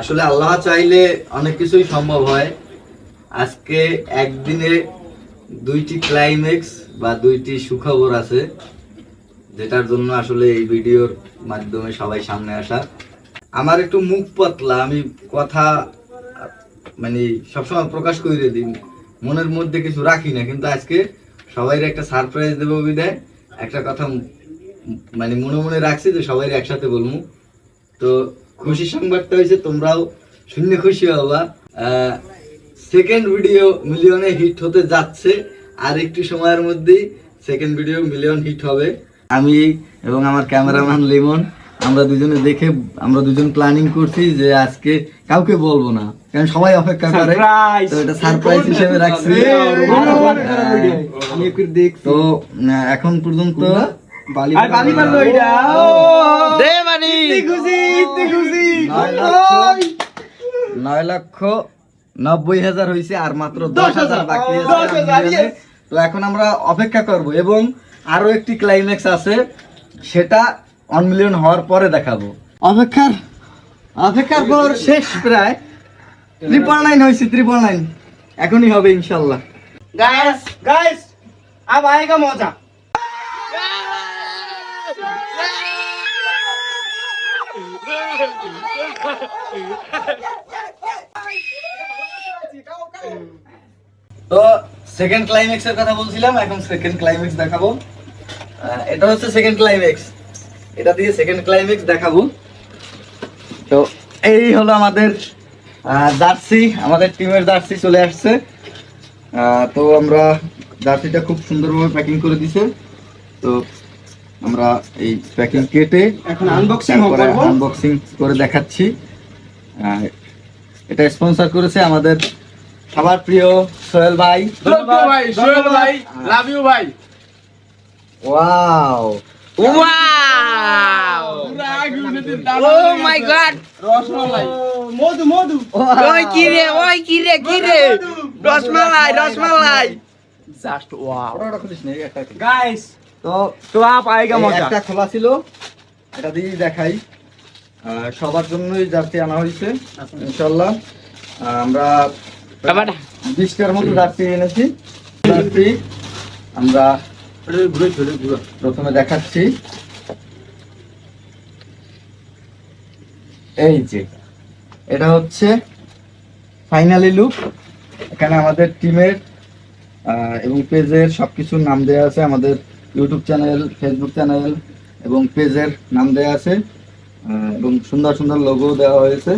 আসলে আল্লাহ চাইলে অনেক কিছুই সম্ভব হয়। আজকে একদিনে দুইটি ক্লাইম্যাক্স বা দুইটি সুখবর আছে, যেটার জন্য আসলে এই ভিডিওর মাধ্যমে সবাই সামনে আসা। আমার একটু মুখ পাতলা, আমি কথা মানে সবসময় প্রকাশ করে দিই, মনের মধ্যে কিছু রাখি না, কিন্তু আজকে সবাই একটা সারপ্রাইজ দেবো বিদায়। একটা কথা মানে মনে মনে রাখছি যে সবাই একসাথে বলব। তো খুশি সংবাদটা হয়েছে তোমরাও শূন্য খুশি হবা। সেকেন্ড ভিডিও মিলিয়নে হিট হতে যাচ্ছে আর একটু সময়ের মধ্যেই সেকেন্ড ভিডিও মিলিয়ন হিট হবে। আমি এবং আমার ক্যামেরাম্যান লিমন আমরা দুজনে দেখে আমরা দুজন প্ল্যানিং করছি যে আজকে কাউকে বলব না। কারণ সবাই অপেক্ষা করে। তো এটা সারপ্রাইজ হিসেবে রাখছি। আমি একটু দেখছি। তো এখন পর্যন্ত বালি বালি দে জিততে খুশি। নয় লক্ষ নব্বই হাজার হয়েছে আর মাত্র দশ হাজার বাকি তো এখন আমরা অপেক্ষা করব এবং আরও একটি ক্লাইম্যাক্স আছে সেটা অন হওয়ার পরে দেখাবো। অপেক্ষার অপেক্ষার পর শেষ প্রায়। ত্রিপল নাইন হয়েছে ত্রিপল নাইন এখনই হবে ইনশাল্লাহ। গাইস গাইস আব আয়েগা মজা। তো সেকেন্ড ক্লাইম্যাক্স এর কথা বলছিলাম, এখন সেকেন্ড ক্লাইম্যাক্স দেখাবো। এটা হচ্ছে সেকেন্ড ক্লাইম্যাক্স এটা দিয়ে সেকেন্ড ক্লাইম্যাক্স দেখাবো। তো এই হলো আমাদের জার্সি, আমাদের টিমের জার্সি চলে আসছে। তো আমরা জার্সিটা খুব সুন্দরভাবে প্যাকিং করে দিছে। তো আমরা এই প্যাকিং কেটে এখন আনবক্সিং করব। আনবক্সিং করে দেখাচ্ছি। এটা স্পন্সর করেছে আমাদের সবার প্রিয় সোহেল ভাই। ভাই সোহেল ভাই লাভ ইউ ভাই ওয়াও my god! রসমালাই। মধু মধু ওই কি রে ওই কি রে কি রে রসমালাই রসমালাই জাস্ট ওয়াও ওটা তো একটা খোলা ছিল সবার জন্যই আনা হয়েছে ইনশাল্লাহ আমরা বিশটার প্রথমে দেখাচ্ছি। এই যে এটা হচ্ছে ফাইনালি লুক। এখানে আমাদের টিমের এবং পেজের সবকিছুর নাম দেওয়া আছে আমাদের ইউটিউব চ্যানেল ফেসবুক চ্যানেল এবং পেজের নাম দেওয়া আছে এবং সুন্দর সুন্দর লোগো দেওয়া হয়েছে।